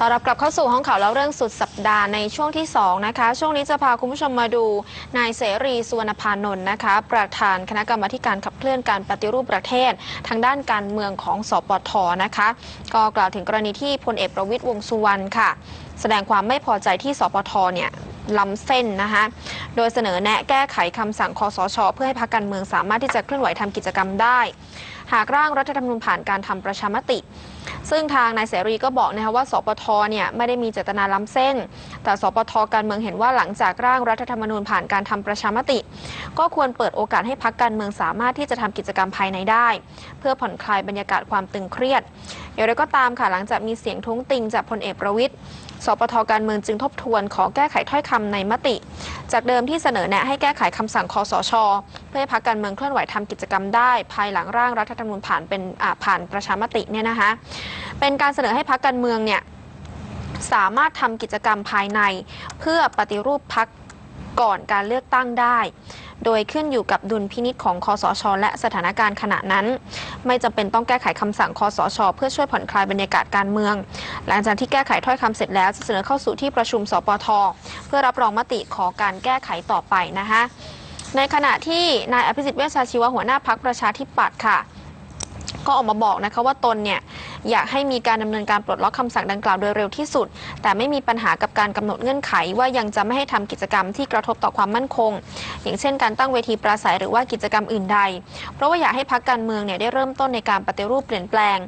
ต้อนรับกลับเข้าสู่ห้องข่าวแล้วเรื่องสุดสัปดาห์ในช่วงที่ 2 นะคะ ช่วงนี้จะพาคุณผู้ชมมาดูนายเสรีสุวรรณพานนท์นะคะ ประธานคณะกรรมการขับเคลื่อนการปฏิรูปประเทศ ทางด้านการเมืองของสปทนะคะ ก็กล่าวถึงกรณีที่พลเอกประวิตยวงสุวรรณค่ะ แสดงความไม่พอใจที่สปทเนี่ยล้ำเส้นนะคะ โดยเสนอแนะแก้ไขคำสั่งคอสช เพื่อให้พรรคการเมืองสามารถที่จะเคลื่อนไหวทำกิจกรรมได้ หากร่างรัฐธรรมนูญผ่านการทำประชามติ ซึ่งทางนายเสรีก็บอกนะคะว่าสปทเนี่ยไม่ได้มีเจตนาล้ำเส้น แต่สปทการเมืองเห็นว่าหลังจากร่างรัฐธรรมนูญผ่านการทำประชามติ ก็ควรเปิดโอกาสให้พักการเมืองสามารถที่จะทำกิจกรรมภายในได้ เพื่อผ่อนคลายบรรยากาศความตึงเครียดอย่างไรก็ตามค่ะหลังจากมีเสียงทุ้งติงจากพลเอกประวิทย สปทการเมืองจึงทบทวนขอแก้ไขถ้อยคำในมติ จากเดิมที่เสนอแนะให้แก้ไขคำสั่งคอสช เพื่อให้พักการเมืองเคลื่อนไหวทำกิจกรรมได้ ภายหลังร่างรัฐธรรมนูญผ่านเป็นผ่านประชามติเนี่ยนะคะเป็นการเสนอให้พักการเมืองเนี่ยสามารถทำกิจกรรมภายใน เพื่อปฏิรูปพักก่อนการเลือกตั้งได้ โดยขึ้นอยู่กับดุลพินิษของคอสช และสถานการณ์ขณะนั้น ไม่จำเป็นต้องแก้ไขคำสั่งคอสช เพื่อช่วยผ่อนคลายบรรยากาศการเมือง หลังจากที่แก้ไขถ้อยคำเสร็จแล้วจะเสนอเข้าสู่ที่ประชุมสปทเพื่อรับรองมติขอการแก้ไขต่อไปนะคะในขณะที่นายอภิสิทธิ์เวชชาชีวะหัวหน้าพักประชาธิปัตย์ค่ะ ก็ออกมาบอกนะคะว่าตนเนี่ยอยากให้มีการดำเนินการปลดล็อกคำสั่งดังกล่าวโดยเร็วที่สุด แต่ไม่มีปัญหากับการกำหนดเงื่อนไข ว่ายังจะไม่ให้ทำกิจกรรมที่กระทบต่อความมั่นคง อย่างเช่น การตั้งเวทีปราศัยหรือว่ากิจกรรมอื่นใด เพราะว่าอยากให้พักการเมืองเนี่ยได้เริ่มต้นในการปฏิรูปเปลี่ยนแปลง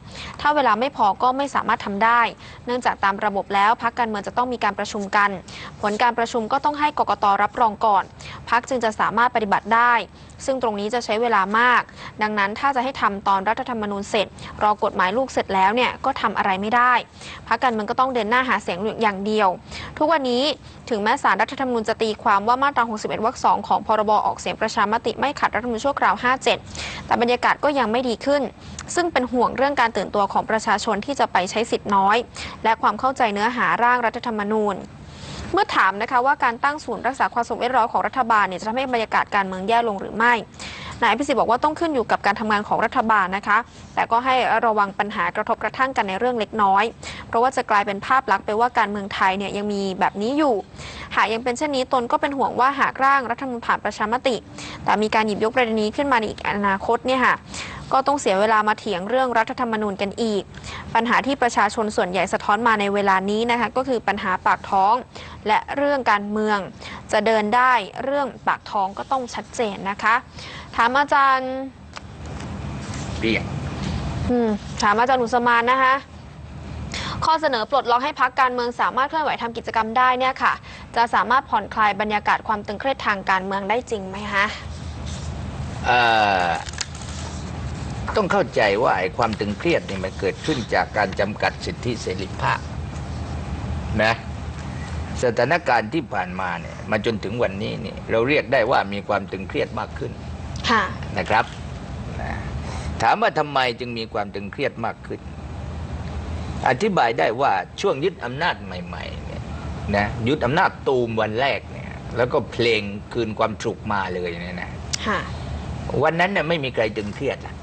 ถ้าเวลาไม่พอก็ไม่สามารถทำได้ เนื่องจากตามระบบแล้วพักการเมืองจะต้องมีการประชุมกัน ผลการประชุมก็ต้องให้กกตรับรองก่อนพักจึงจะสามารถปฏิบัติได้ ซึ่งตรงนี้จะใช้เวลามาก ดังนั้นถ้าจะให้ทำตอนรัฐธรรมนูญเสร็จ รอกฎหมายลูกเสร็จแล้วเนี่ยก็ทำอะไรไม่ได้พักการเมืองก็ต้องเดินหน้าหาเสียงอย่างเดียว ทุกวันนี้ถึงแม้สารรัฐธรรมนูญจะตีความว่ามาตรา 61 วรรค 2 ของพรบออกเสียงประชามติไม่ขัดรัฐธรรมนูญชั่วคราว 57 แต่บรรยากาศก็ยังไม่ดีขึ้น ซึ่งเป็นห่วงเรื่องการตื่นตัวของประชาชนที่จะไปใช้สิทธิ์น้อย และความเข้าใจเนื้อหาร่างรัฐธรรมนูญ เมื่อถามนะคะว่าการตั้งศูนย์รักษาความสงบเรียบร้อยของรัฐบาลเนี่ยจะทำให้บรรยากาศการเมืองแย่ลงหรือไม่ นายอภิสิทธิ์บอกว่าต้องขึ้นอยู่กับการทำงานของรัฐบาลนะคะ แต่ก็ให้ระวังปัญหากระทบกระทั่งกันในเรื่องเล็กน้อย เพราะว่าจะกลายเป็นภาพลักษณ์ไปว่าการเมืองไทยเนี่ยยังมีแบบนี้อยู่ หากยังเป็นเช่นนี้ตนก็เป็นห่วงว่าหากร่างรัฐธรรมนูญผ่านประชามติ แต่มีการหยิบยกประเด็นนี้ขึ้นมาในอีกอนาคตเนี่ยค่ะก็ต้องเสียเวลามาเถียงเรื่องรัฐธรรมนูญกันอีก ปัญหาที่ประชาชนส่วนใหญ่สะท้อนมาในเวลานี้นะคะก็คือปัญหาปากท้อง และเรื่องการเมือง จะเดินได้เรื่องปากท้องก็ต้องชัดเจนนะคะถามอาจารย์เรียกอืมถามอาจารย์อุสมานนะคะ ข้อเสนอปลดล็อกให้พักการเมืองสามารถเคลื่อนไหวทำกิจกรรมได้เนี่ยค่ะ จะสามารถผ่อนคลายบรรยากาศความตึงเครียดทางการเมืองได้จริงไหมคะเอ่อต้องเข้าใจว่าไอ้ความตึงเครียดนี่มันเกิดขึ้นจากการจำกัดสิทธิเสรีภาพนะสถานการณ์ที่ผ่านมาเนี่ยมาจนถึงวันนี้นี่เราเรียกได้ว่ามีความตึงเครียดมากขึ้น ค่ะ นะครับนะถามว่าทำไมจึงมีความตึงเครียดมากขึ้น อธิบายได้ว่าช่วงยึดอำนาจใหม่ๆเนี่ยนะยึดอำนาจตูมวันแรกเนี่ย แล้วก็เพลงคืนความสุขมาเลยเนี่ยนะค่ะ วันนั้นน่ะไม่มีใครตึงเครียดอะ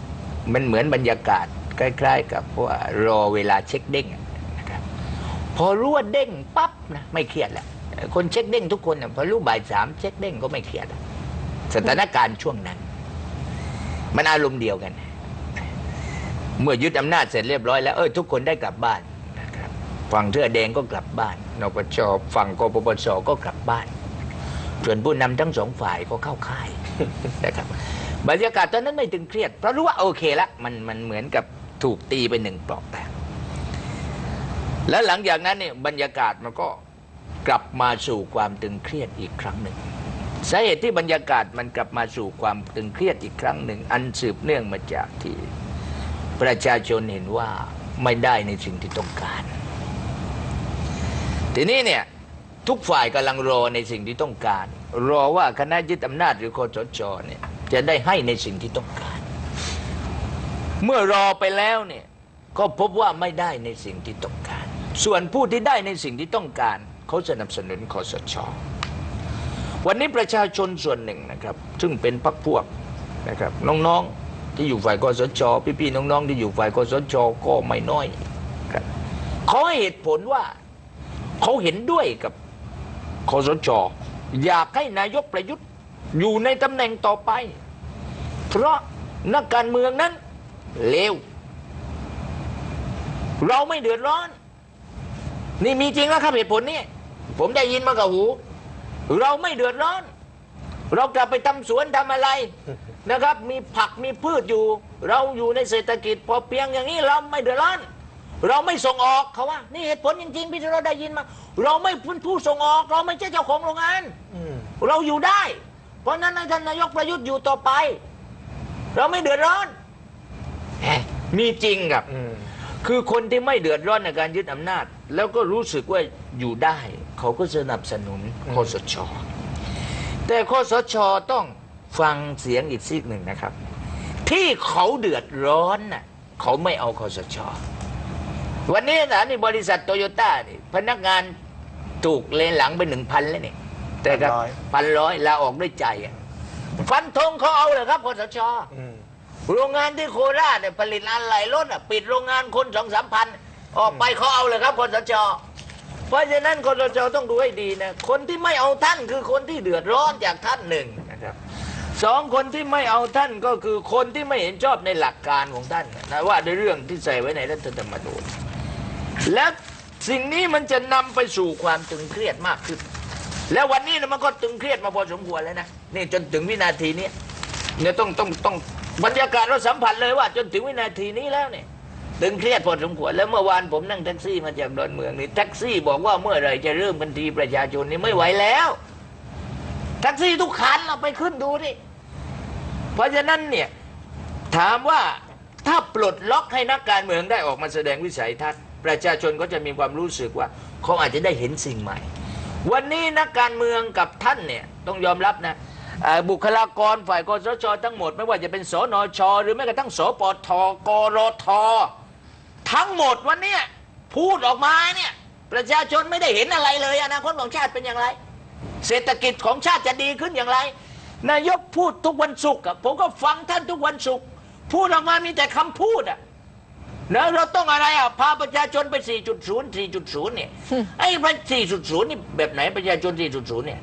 มันเหมือนบรรยากาศใกล้ๆกับว่ารอเวลาเช็คเด้งอะนะครับพอรู้ว่าเด้งปั๊บนะไม่เครียดแหละคนเช็คเด้งทุกคนน่ะพอรู้บ่ายสามเช็คเด้งก็ไม่เครียดอะสถานการณ์ช่วงนั้น มันอารมณ์เดียวกัน เมื่อยึดอำนาจเสร็จเรียบร้อยแล้วเออทุกคนได้กลับบ้านฝั่งเสื้อแดงก็กลับบ้านนปชฝั่งกปปสก็กลับบ้าน ส่วนผู้นำทั้งสองฝ่ายก็เข้าค่ายนะครับบรรยากาศตอนนั้นไม่ตึงเครียด เพราะรู้ว่าโอเคละมันมันเหมือนกับถูกตีไปหนึ่งปลอกแตกแล้วหลังจากนั้นเนี่ยบรรยากาศมันก็กลับมาสู่ความตึงเครียดอีกครั้งหนึ่ง สาเหตุที่บรรยากาศมันกลับมาสู่ความตึงเครียดอีกครั้งหนึ่ง อันสืบเนื่องมาจากที่ประชาชนเห็นว่าไม่ได้ในสิ่งที่ต้องการ ทีนี้เนี่ยทุกฝ่ายกำลังรอในสิ่งที่ต้องการ รอว่าคณะยึดอำนาจหรือคอสชเนี่ยจะได้ให้ในสิ่งที่ต้องการ เมื่อรอไปแล้วเนี่ยก็พบว่าไม่ได้ในสิ่งที่ต้องการ ส่วนผู้ที่ได้ในสิ่งที่ต้องการ เขาสนับสนุนคอสช วันนี้ประชาชนส่วนหนึ่งนะครับ ซึ่งเป็นพรรคพวกนะครับ น้องๆที่อยู่ฝ่ายคอสชพี่ๆน้องๆ ที่อยู่ฝ่ายคอสชก็ไม่น้อยครับเขาให้เหตุผลว่าเขาเห็นด้วยกับคอสชอยากให้นายกประยุทธ์อยู่ในตำแหน่งต่อไป เพราะนักการเมืองนั้นเลวเราไม่เดือดร้อน นี่มีจริงแล้วครับเหตุผลนี้ ผมได้ยินมากับหู เราไม่เดือดร้อน เรากลับไปทำสวนทำอะไรนะครับ มีผักมีพืชอยู่ เราอยู่ในเศรษฐกิจพอเพียงอย่างนี้เราไม่เดือดร้อน เราไม่ส่งออกเขาว่า นี่เหตุผลจริงๆพี่ที่เราได้ยินมา เราไม่เป็นผู้ส่งออก เราไม่ใช่เจ้าของโรงงานอืมเราอยู่ได้ เพราะฉะนั้นให้ท่านนายกประยุทธ์อยู่ต่อไป เราไม่เดือดร้อนแหมมีจริงครับอืมคือคนที่ไม่เดือดร้อนในการยึดอำนาจ แล้วก็รู้สึกว่าอยู่ได้ เขาก็สนับสนุนคอสช แต่คอสชต้องฟังเสียงอีกซีกหนึ่งนะครับ ที่เขาเดือดร้อนน่ะเขาไม่เอาคอสช วันนี้นะนี่บริษัทโตโยต้านี่พนักงานถูกเลนหลังไปหนึ่งพันแล้วนี่แต่ครับพันร้อยพันร้อยลาออกด้วยใจอะฟันธงเขาเอาเลยครับคอสชอืมโรงงานที่โคราชเนี่ยผลิตอะไหล่รถอะปิดโรงงานคนสองสามพันออกไปเขาเอาเลยครับคสช เพราะฉะนั้นคสชต้องดูให้ดีนะคนที่ไม่เอาท่านคือคนที่เดือดร้อนจากท่านหนึ่งนะครับสองคนที่ไม่เอาท่านก็คือคนที่ไม่เห็นชอบในหลักการของท่านนะว่าในเรื่องที่ใส่ไว้ในรัฐธรรมนูญและสิ่งนี้มันจะนำไปสู่ความตึงเครียดมากขึ้น แล้ววันนี้นะมันก็ตึงเครียดมาพอสมควรแล้วนะนี่จนถึงวินาทีนี้เนี่ยต้องต้องต้องบรรยากาศเราสัมผัสเลยว่าจนถึงวินาทีนี้แล้วเนี่ย ตึงเครียดพอสมควรแล้วเมื่อวานผมนั่งแท็กซี่มาจากดอนเมืองนี่แท็กซี่บอกว่าเมื่อไหรจะเริ่มกันทีประชาชนนี่ไม่ไหวแล้วแท็กซี่ทุกคันเราไปขึ้นดูดิเพราะฉะนั้นเนี่ยถามว่าถ้าปลดล็อกให้นักการเมืองได้ออกมาแสดงวิสัยทัศน์ ประชาชนก็จะมีความรู้สึกว่าเขาอาจจะได้เห็นสิ่งใหม่ วันนี้นักการเมืองกับท่านเนี่ยต้องยอมรับนะบุคลากรฝ่ายกสชทั้งหมด ไม่ว่าจะเป็นสนช หรือแม้กระทั่งสปทกรท ทั้งหมดวันเนี้ยพูดออกมาเนี่ย ประชาชนไม่ได้เห็นอะไรเลยอนาคตของชาติเป็นอย่างไร เศรษฐกิจของชาติจะดีขึ้นอย่างไร นายกพูดทุกวันศุกร์อะผมก็ฟังท่านทุกวันศุกร์พูดออกมามีแต่คำพูดอะแล้วเราต้องอะไรอะพาประชาชนไป 4.0 4.0 เนี่ยไอ้พัน4.0 นี่แบบไหนประชาชน 4.0 เนี่ย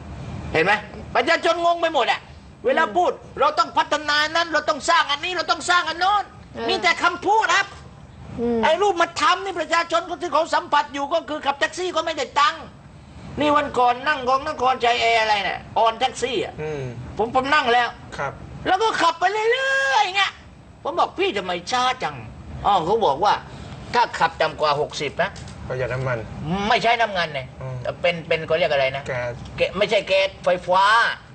เห็นไหมประชาชนงงไปหมดอะเวลาพูดเราต้องพัฒนานั้นเราต้องสร้างอันนี้เราต้องสร้างอันโน้นเออมีแต่คำพูดครับอืม ไอ้รูปมาทำนี่ประชาชนก็ที่เขาสัมผัสอยู่ก็คือขับแท็กซี่ก็ไม่ได้ตังค์นี่วันก่อนนั่งของนครชัยแอร์อะไรเนี่ยออนแท็กซี่อะอืมผมผมนั่งแล้วครับ แล้วก็ขับไปเรื่อยๆอย่างเงี้ยผมบอกพี่ทำไมช้าจังอ๋อเขาบอกว่า ถ้าขับต่ำกว่า 60 นะประหยัดน้ำมัน ไม่ใช้น้ำมันเนี่ยอืมเป็นเป็นเขาเรียกอะไรนะแก๊สเกไม่ใช่แก๊สไฟฟ้า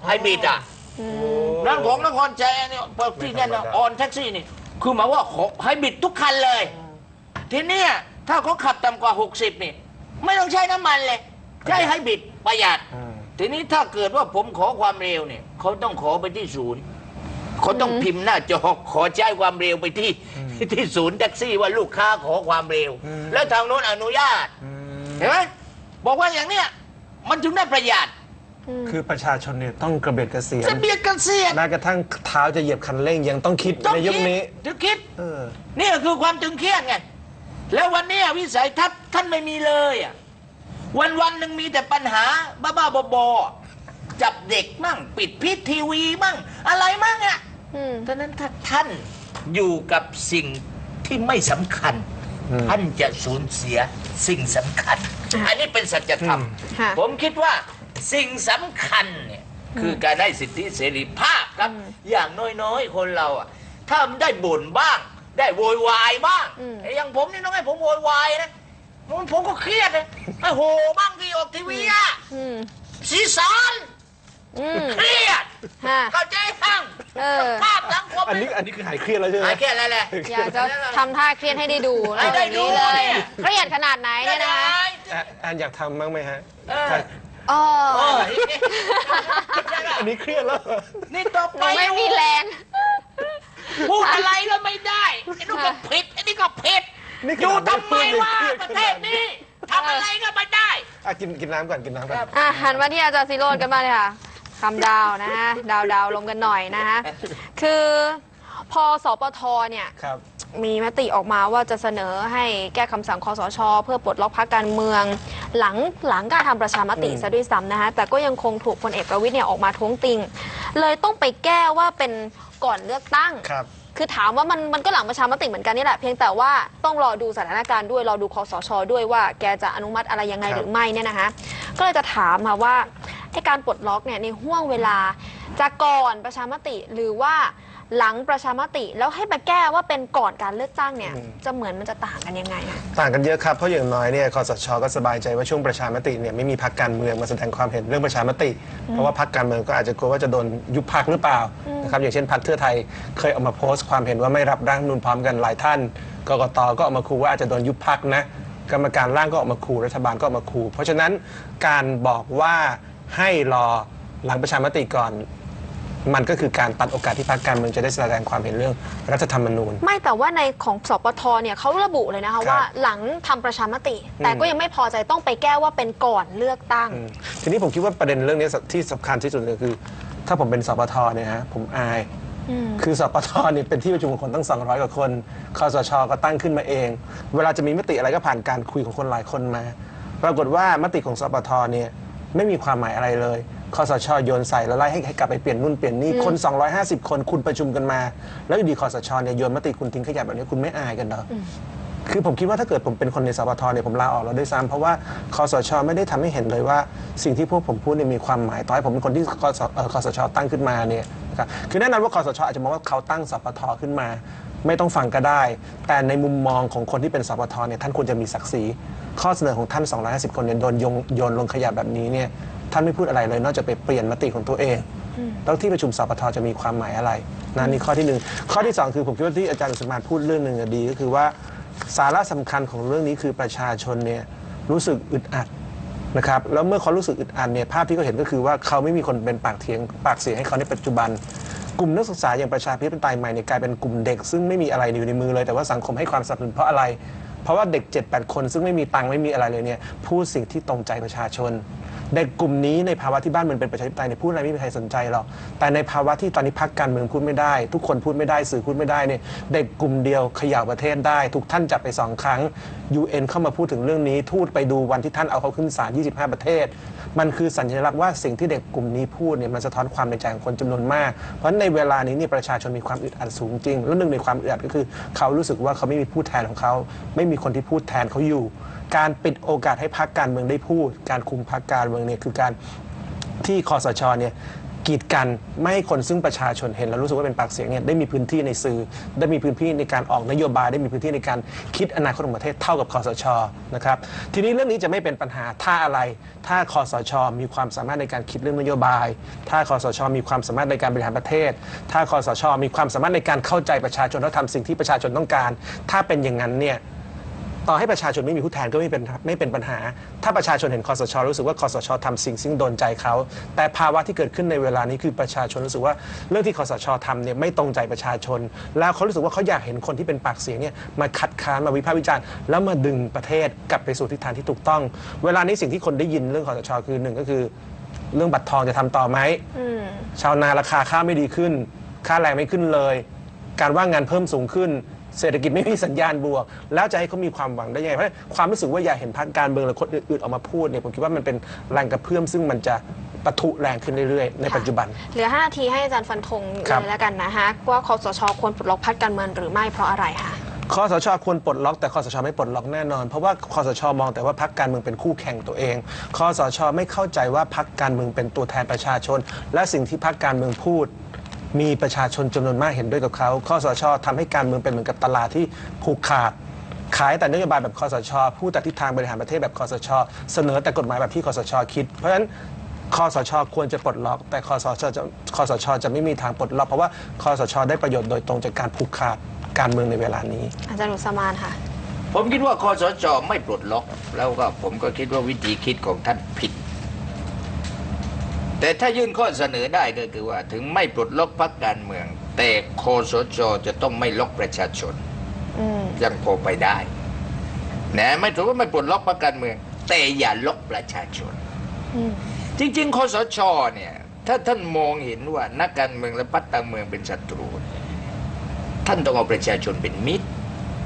ไฮบริดอะอืมโอ้นั่นของนครชัยเนี่ยที่เนี่ยไม่ธรรมดาออนแท็กซี่นี่คือหมายว่าไฮบริดทุกคันเลย ทีเนี้ยถ้าเขาขับต่ำกว่า 60นี่ไม่ต้องใช้น้ำมันเลย ใช้ไฮบริดประหยัดอืมทีนี้ถ้าเกิดว่าผมขอความเร็วเนี่ยเขาต้องขอไปที่ศูนย์เขาต้องพิมพ์หน้าจอขอใช้ความเร็วไปที่ที่ศูนย์แท็กซี่ว่าลูกค้าขอความเร็วแล้วทางโน้นอนุญาต อืมเห็นไหมบอกว่าอย่างเนี้ยมันถึงได้ประหยัดคือประชาชนเนี่ยต้องกระเบียดกระเสียจะนเบียดกันเสียดแม้กระทั่งเท้าจะเหยียบคันเร่งยังต้องคิดต้องในยุคคิดนี้จะคิด เออ นี่คือความตึงเครียดไง แล้ววันนี้วิสัยทัศน์ท่านไม่มีเลยอะวันวันๆหนึ่งมีแต่ปัญหาบ้าๆบอๆจับเด็กมั่ง ปิดพิษทีวีมั่ง อะไรมั่งอะอืมดังนั้นถ้าท่านอยู่กับสิ่งที่ไม่สำคัญอืมท่านจะสูญเสียสิ่งสำคัญ อันนี้เป็นสัจธรรมค่ะผมคิดว่าสิ่งสำคัญเนี่ยคือการได้สิทธิเสรีภาพครับอืมอย่างน้อยๆ คนเราอะถ้ามันได้บ่นบ้าง ได้โวยวายบ้างอืม ไอ้อย่างผมนี่ต้องให้ผมโวยวายนะผมผมก็เครียดเลยไอ้โหบ้างที่ออกทีวีอะอืมสีสารอืมเครียดฮะ เข้าใจทั้งเออ ภาพสังคมอันนี้อันนี้คือหายเครียดแล้วใช่ไหม หายเครียดแล้วแหละ อยากจะทำท่าเครียดให้ได้ดูให้ได้ดูแบบนี้เลยเนี่ย เครียดขนาดไหนเนี่ยนะคะ แอนแอนอยากทำบ้างไหมฮะเออถ้าเอเออออันนี้เครียดแล้ว นี่ต่อหไปนูไม่มีแรง พูดอะไรแล้วไม่ได้ไอ้นู่นก็ผิดไอ้นี่ก็ผิดนี่ขอยู่นาดทำไมไม่วะเครียดประเทศนี้ทำอะไรก็ไม่ได้ อะกินกินน้ำก่อนกินน้ำก่อนอะหันมาที่อาจารย์ซิโรดกันบ้างเลยค่ะคำดาวนะฮะดาวดาวลงกันหน่อยนะฮะคือพอสปทเนี่ย ครับ มีมติออกมาว่าจะเสนอให้แก้คำสั่งคอสช เพื่อปลดล็อกพักการเมือง หลังหลังการทำประชามติอืมซะด้วยซ้ำนะคะแต่ก็ยังคงถูกพลเอกประวิทย์เนี่ยออกมาท้วงติง เลยต้องไปแก้ว่าเป็นก่อนเลือกตั้ง ครับ คือถามว่ามันมันก็หลังประชามติเหมือนกันนี่แหละเพียงแต่ว่าต้องรอดูสถานการณ์ด้วยรอดูคอสช ด้วยว่าแกจะอนุมัติอะไรยังไงครับ หรือไม่เนี่ยนะคะก็เลยจะถามมาว่าไอ้การปลดล็อกเนี่ยในห่วงเวลาจะก่อนประชามติหรือว่า หลังประชามติแล้วให้มาแก้ว่าเป็นก่อนการเลือกตั้งเนี่ย จะเหมือนมันจะต่างกันยังไงอะ ต่างกันเยอะครับ เพราะอย่างน้อยเนี่ยคอสชก็สบายใจว่าช่วงประชามติเนี่ยไม่มีพักการเมืองมาแสดงความเห็นเรื่องประชามติ เพราะว่าพักการเมืองก็อาจจะกลัวว่าจะโดนยุบพักหรือเปล่านะครับอย่างเช่นพักเพื่อไทยเคยออกมาโพสต์ความเห็นว่าไม่รับร่างรัฐธรรมนูนพร้อมกันหลายท่านกกตก็ออกมาขู่ว่าอาจจะโดนยุบพักนะกรรมการร่างก็ออกมาขู่รัฐบาลก็ออกมาขู่เพราะฉะนั้นการบอกว่าให้รอหลังประชามติก่อน มันก็คือการตัดโอกาสที่พรรคการเมืองจะได้แสดงความเห็นเรื่องรัฐธรรมนูญ ไม่แต่ว่าในของสปทเนี่ยเขาระบุเลยนะคะครับว่าหลังทำประชามติ แต่ก็ยังไม่พอใจต้องไปแก้ว่าเป็นก่อนเลือกตั้งอืมทีนี้ผมคิดว่าประเด็นเรื่องนี้ที่สำคัญที่สุดเลยคือ ถ้าผมเป็นสปทเนี่ยฮะผมอายคือสปทเนี่ยเป็นที่ประชุมของคนตั้ง 200 กว่าคน คอสช ก็ตั้งขึ้นมาเอง เวลาจะมีมติอะไรก็ผ่านการคุยของคนหลายคนมา ปรากฏว่ามติของสปทเนี่ยไม่มีความหมายอะไรเลย คอสชโยนใส่แล้วไล่ให้ให้กลับไปเปลี่ยนนู่นเปลี่ยนนี่คน 250 คนคุณประชุมกันมา แล้วอยู่ดีคอสชเนี่ยโยนมติคุณทิ้งขยะแบบนี้คุณไม่อายกันเหรออคือผมคิดว่าถ้าเกิดผมเป็นคนในสปทเนี่ยผมลาออกแล้วด้วยซ้ำเพราะว่าคอสชไม่ได้ทำให้เห็นเลยว่าสิ่งที่พวกผมพูดเนี่ยมีความหมายต่อให้ผมเป็นคนที่คสเอ่อคอสชตั้งขึ้นมาเนี่ยนะครับคือแน่นอนว่าคอสชอาจจะมองว่าเขาตั้งสปทขึ้นมา ไม่ต้องฟังก็ได้ แต่ในมุมมองของคนที่เป็นสปทเนี่ยท่านควรจะมีศักดิ์ศรีข้อเสนอของท่าน 250 คนเนี่ยโดนโยงโยนลงขยะแบบนี้เนี่ย ท่านไม่พูดอะไรเลย นอกจากไปเปลี่ยนมติของตัวเอง แล้วที่ประชุมสปทจะมีความหมายอะไรนะนี่ข้อที่หนึ่งข้อที่สองคือผมคิดว่าที่อาจารย์อุสมานพูดเรื่องหนึ่งอะดี ก็คือว่าสาระสำคัญของเรื่องนี้คือประชาชนเนี่ยรู้สึกอึดอัดนะครับแล้วเมื่อเขารู้สึกอึดอัดเนี่ยภาพที่เขาเห็นก็คือว่าเขาไม่มีคนเป็นปากเสียงปากเสียงให้เขาในปัจจุบัน กลุ่มนักศึกษาอย่างประชาธิปไตยใหม่เนี่ยกลายเป็นกลุ่มเด็ก ซึ่งไม่มีอะไรอยู่ในมือเลยแต่ว่าสังคมให้ความสนับสนุนเพราะอะไร เพราะว่าเด็ก 7-8 คน ซึ่งไม่มีตังค์ไม่มีอะไรเลยเนี่ยพูดสิ่งที่ตรงใจประชาชน เด็กกลุ่มนี้ในภาวะที่บ้านเมืองเป็นประชาธิปไตยเนี่ยพูดอะไรไม่มีใครสนใจหรอกแต่ในภาวะที่ตอนนี้พักการเมืองพูดไม่ได้ ทุกคนพูดไม่ได้สื่อพูดไม่ได้เนี่ยเด็กกลุ่มเดียวเขย่าประเทศได้ ถูกท่านจับไปสองครั้ง UN เข้ามาพูดถึงเรื่องนี้ ทูตไปดูวันที่ท่านเอาเขาขึ้นศาล25 ประเทศ มันคือสัญลักษณ์ว่าสิ่งที่เด็กกลุ่มนี้พูดเนี่ยมันสะท้อนความในใจของคนจำนวนมาก เพราะในเวลานี้เนี่ยประชาชนมีความอึดอัดสูงจริง แล้วหนึ่งในความอึดอัดก็คือ เขารู้สึกว่าเขาไม่มีผู้แทนของเขา ไม่มีคนที่พูดแทนเขาอยู่ การปิดโอกาสให้พรรคการเมืองได้พูด การคุมพรรคการเมืองเนี่ยคือการที่คอสชเนี่ยกีดกันไม่ให้คนซึ่งประชาชนเห็น แล้วรู้สึกว่าเป็นปากเสียงเนี่ยได้มีพื้นที่ในสื่อ ได้มีพื้นที่ในการออกนโยบาย ได้มีพื้นที่ในการคิดอนาคตของประเทศเท่ากับคอสชนะครับทีนี้เรื่องนี้จะไม่เป็นปัญหาถ้าอะไร ถ้าคอสช มีความสามารถในการคิดเรื่องนโยบาย ถ้าคอสช มีความสามารถในการบริหารประเทศ ถ้าคอสช มีความสามารถในการเข้าใจประชาชนและทำสิ่งที่ประชาชนต้องการ ถ้าเป็นอย่างนั้นเนี่ย ต่อให้ประชาชนไม่มีผู้แทนก็ไม่เป็นไม่เป็นปัญหา ถ้าประชาชนเห็นคอสชรู้สึกว่าคอสชทำสิ่งซึ่งโดนใจเขา แต่ภาวะที่เกิดขึ้นในเวลานี้คือประชาชนรู้สึกว่าเรื่องที่คอสชทำเนี่ยไม่ตรงใจประชาชน แล้วเขารู้สึกว่าเขาอยากเห็นคนที่เป็นปากเสียงเนี่ยมาคัดค้านมาวิพากษ์วิจารณ์แล้วมาดึงประเทศกลับไปสู่ทิศทางที่ถูกต้อง เวลานี้สิ่งที่คนได้ยินเรื่องคอสชคือหนึ่งก็คือ เรื่องบัตรทองจะทำต่อไหมอืมชาวนาราคาข้าวไม่ดีขึ้น ค่าแรงไม่ขึ้นเลย การว่างงานเพิ่มสูงขึ้น เศรษฐกิจไม่มีสัญญาณบวก แล้วจะให้เขามีความหวังได้ยังไงเพราะความรู้สึกว่าอยากเห็นพรรคการเมืองหรือคนอื่นๆออกมาพูดเนี่ยผมคิดว่ามันเป็นแรงกระเพื่อมซึ่งมันจะปะทุแรงขึ้นเรื่อยๆ ในปัจจุบัน เหลือ5นาทีให้อาจารย์ฟันธงครับเลยแล้วกันนะคะว่าคอสชควรปลดล็อกพักการเมืองหรือไม่เพราะอะไรคะคอสชควรปลดล็อกแต่คอสชไม่ปลดล็อกแน่นอน เพราะว่าคอสชมองแต่ว่าพรรคการเมืองเป็นคู่แข่งตัวเองคอสชไม่เข้าใจว่าพรรคการเมืองเป็นตัวแทนประชาชน และสิ่งที่พรรคการเมืองพูด มีประชาชนจำนวนมากเห็นด้วยกับเขาคอสชทำให้การเมืองเป็นเหมือนกับตลาดที่ผูกขาด ขายแต่นโยบายแบบคอสช พูดแต่ทิศทางบริหารประเทศแบบคอสช เสนอแต่กฎหมายแบบที่คอสช คิด เพราะฉะนั้นคอสช ควรจะปลดล็อก แต่คอสชจะคอสช จะไม่มีทางปลดล็อกเพราะว่าคอสช ได้ประโยชน์โดยตรงจากการผูกขาดการเมืองในเวลานี้ อาจารย์อุสมานค่ะ ผมคิดว่าคอสชไม่ปลดล็อก แล้วก็ผมก็คิดว่าวิธีคิดของท่านผิด แต่ถ้ายื่นข้อเสนอได้ก็คือว่าถึงไม่ปลดล็อกพรรคการเมือง แต่คอสชจะต้องไม่ล็อกประชาชนอืมยังพอไปได้นะไม่ถือว่าไม่ปลดล็อกพรรคการเมือง แต่อย่าล็อกประชาชนอืมจริงๆคอสชเนี่ย ถ้าท่านมองเห็นว่านักการเมืองและพรรคการเมืองเป็นศัตรู ท่านต้องเอาประชาชนเป็นมิตร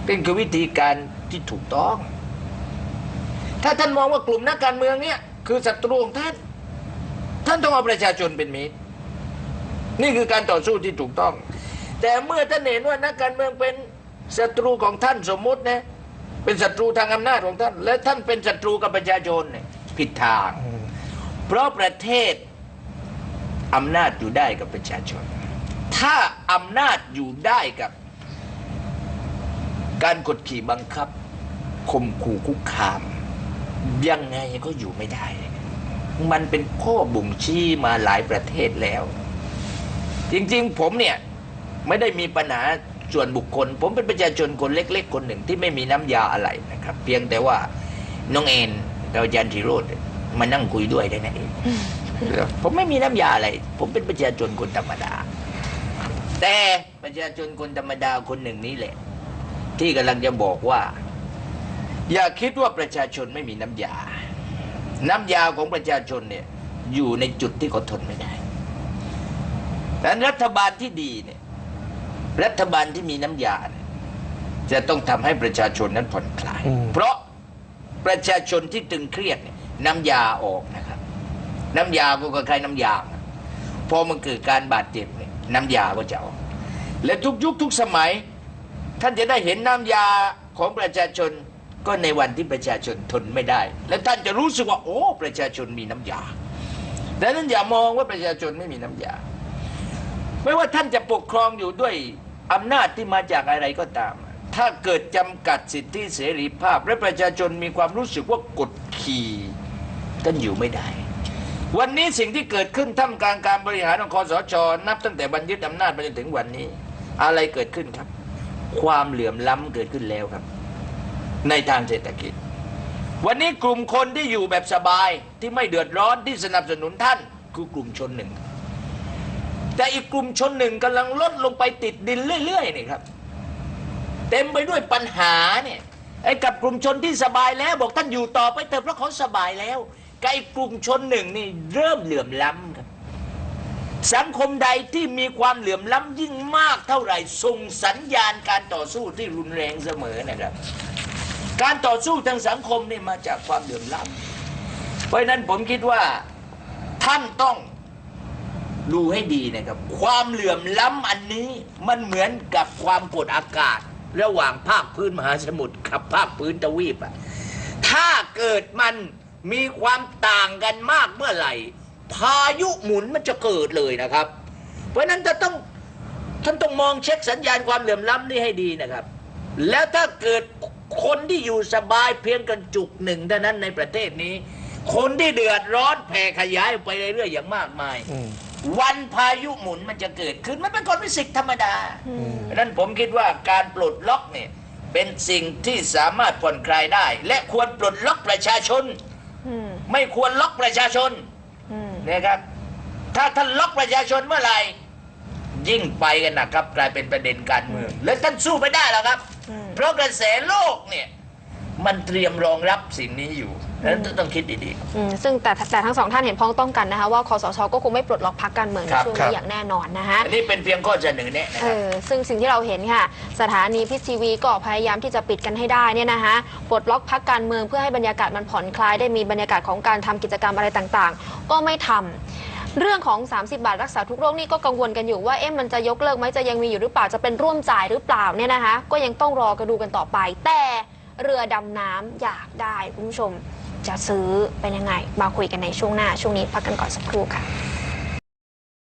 เป็นคือวิธีการที่ถูกต้อง ถ้าท่านมองว่ากลุ่มนักการเมืองเนี่ย คือศัตรูของท่าน ท่านต้องเอาประชาชนเป็นมิตร นี่คือการต่อสู้ที่ถูกต้อง แต่เมื่อท่านเห็นว่านักการเมืองเป็นศัตรูของท่านสมมุตินะเป็นศัตรูทางอำนาจของท่าน และท่านเป็นศัตรูกับประชาชนเนี่ยผิดทาง เพราะประเทศอำนาจอยู่ได้กับประชาชน ถ้าอำนาจอยู่ได้กับการกดขี่บังคับข่มขู่คุกคาม ยังไงก็อยู่ไม่ได้ มันเป็นข้อบ่งชี้มาหลายประเทศแล้ว จริงๆ ผมเนี่ย ไม่ได้มีปัญหาส่วนบุคคล ผมเป็นประชาชนคนเล็ก ๆ คนหนึ่งที่ไม่มีน้ำยาอะไรนะครับ เพียงแต่ว่าน้องเอ็นกับอาจารย์ธีโรดมานั่งคุยด้วยได้นั่นเองผมไม่มีน้ำยาอะไร ผมเป็นประชาชนคนธรรมดา แต่ประชาชนคนธรรมดาคนหนึ่งนี้แหละ ที่กำลังจะบอกว่า อย่าคิดว่าประชาชนไม่มีน้ำยา น้ำยาของประชาชนเนี่ยอยู่ในจุดที่เขาทนไม่ได้ดังนั้นรัฐบาลที่ดีเนี่ยรัฐบาลที่มีน้ำยาเนี่ยจะต้องทำให้ประชาชนนั้นผ่อนคลายอืมเพราะประชาชนที่ตึงเครียดเนี่ยน้ำยาออกนะครับ น้ำยาก็คล้ายๆน้ำยางอะพอมันเกิดการบาดเจ็บเนี่ยน้ำยาก็จะออกและทุกยุคทุกสมัย ท่านจะได้เห็นน้ำยาของประชาชน ก็ในวันที่ประชาชนทนไม่ได้ และท่านจะรู้สึกว่า โอ้ ประชาชนมีน้ำยาดังนั้นอย่ามองว่าประชาชนไม่มีน้ำยา ไม่ว่าท่านจะปกครองอยู่ด้วยอำนาจที่มาจากอะไรก็ตาม ถ้าเกิดจำกัดสิทธิเสรีภาพ และประชาชนมีความรู้สึกว่ากดขี่ท่านอยู่ไม่ได้ วันนี้สิ่งที่เกิดขึ้นท่ามกลางการบริหารของคอสชนับตั้งแต่บรรยึดอำนาจมาจนถึงวันนี้ อะไรเกิดขึ้นครับ ความเหลื่อมล้ำเกิดขึ้นแล้วครับ ในทางเศรษฐกิจ วันนี้กลุ่มคนที่อยู่แบบสบายที่ไม่เดือดร้อนที่สนับสนุนท่านคือกลุ่มชนหนึ่ง แต่อีกกลุ่มชนหนึ่งกำลังลดลงไปติดดินเรื่อยๆนี่ครับ เต็มไปด้วยปัญหาเนี่ยไอ้กับกลุ่มชนที่สบายแล้วบอกท่านอยู่ต่อไปเถอะเพราะเขาสบายแล้วกับไอ้กลุ่มชนหนึ่งนี่เริ่มเหลื่อมล้ำครับสังคมใดที่มีความเหลื่อมล้ำยิ่งมากเท่าไหร่ส่งสัญญาณการต่อสู้ที่รุนแรงเสมอนะครับ การต่อสู้ทางสังคมนี่มาจากความเหลื่อมล้ำเพราะฉะนั้นผมคิดว่าท่านต้องดูให้ดีนะครับ ความเหลื่อมล้ำอันนี้มันเหมือนกับความกดอากาศ ระหว่างภาคพื้นมหาสมุทรกับภาคพื้นทวีปอะถ้าเกิดมันมีความต่างกันมากเมื่อไหร่ พายุหมุนมันจะเกิดเลยนะครับ เพราะฉะนั้นจะต้องท่านต้องมองเช็คสัญญาณความเหลื่อมล้ำนี่ให้ดีนะครับ แล้วถ้าเกิด คนที่อยู่สบายเพียงกันจุกหนึ่งเท่านั้นในประเทศนี้ คนที่เดือดร้อนแผ่ขยายออกไปเรื่อยๆอย่างมากมาย อืม วันพายุหมุนมันจะเกิดขึ้นมันเป็นกฎฟิสิกส์ธรรมดาดังนั้นผมคิดว่าการปลดล็อกเนี่ยเป็นสิ่งที่สามารถผ่อนคลายได้ และควรปลดล็อกประชาชน อืมไม่ควรล็อกประชาชนอืมนะครับ ถ้าท่านล็อกประชาชนเมื่อไหร่ยิ่งไปกันนะครับ กลายเป็นประเด็นการเมือง และท่านสู้ไม่ได้หรอกครับอืมเพ ราะกระแสโลกเนี่ยมันเตรียมรองรับสิ่งนี้อยู่ดังนั้นต้องคิดดีๆ อืมซึ่งแต่แต่ทั้งสองท่านเห็นพ้องต้องกันนะคะว่าคอสชก็คงไม่ปลดล็อกพักการเมืองในครับช่วงครันี้บ อย่างแน่นอนนะคะอันนี้เป็นเพียงข้อเสนอแนะนะคเอรับ อซึ่งสิ่งที่เราเห็นค่ะ สถานีพิทีวีก็พยายามที่จะปิดกันให้ได้เนี่ยนะคะปลดล็อกพักการเมืองเพื่อให้บรรยากาศมันผ่อนคลายได้มีบรรยากาศของการทำกิจกรรมอะไรต่างๆ ก็ไม่ทำ เรื่องของ 30 บาทรักษาทุกโรคนี่ก็กังวลกันอยู่ว่าเอ๊ะมันจะยกเลิกไหมจะยังมีอยู่หรือเปล่าจะเป็นร่วมจ่ายหรือเปล่าเนี่ยนะคะ ก็ยังต้องรอกระดูกันต่อไป แต่เรือดำน้ำอยากได้คุณผู้ชม จะซื้อเป็นยังไงมาคุยกันในช่วงหน้าช่วงนี้พักกันก่อนสักครู่ค่ะ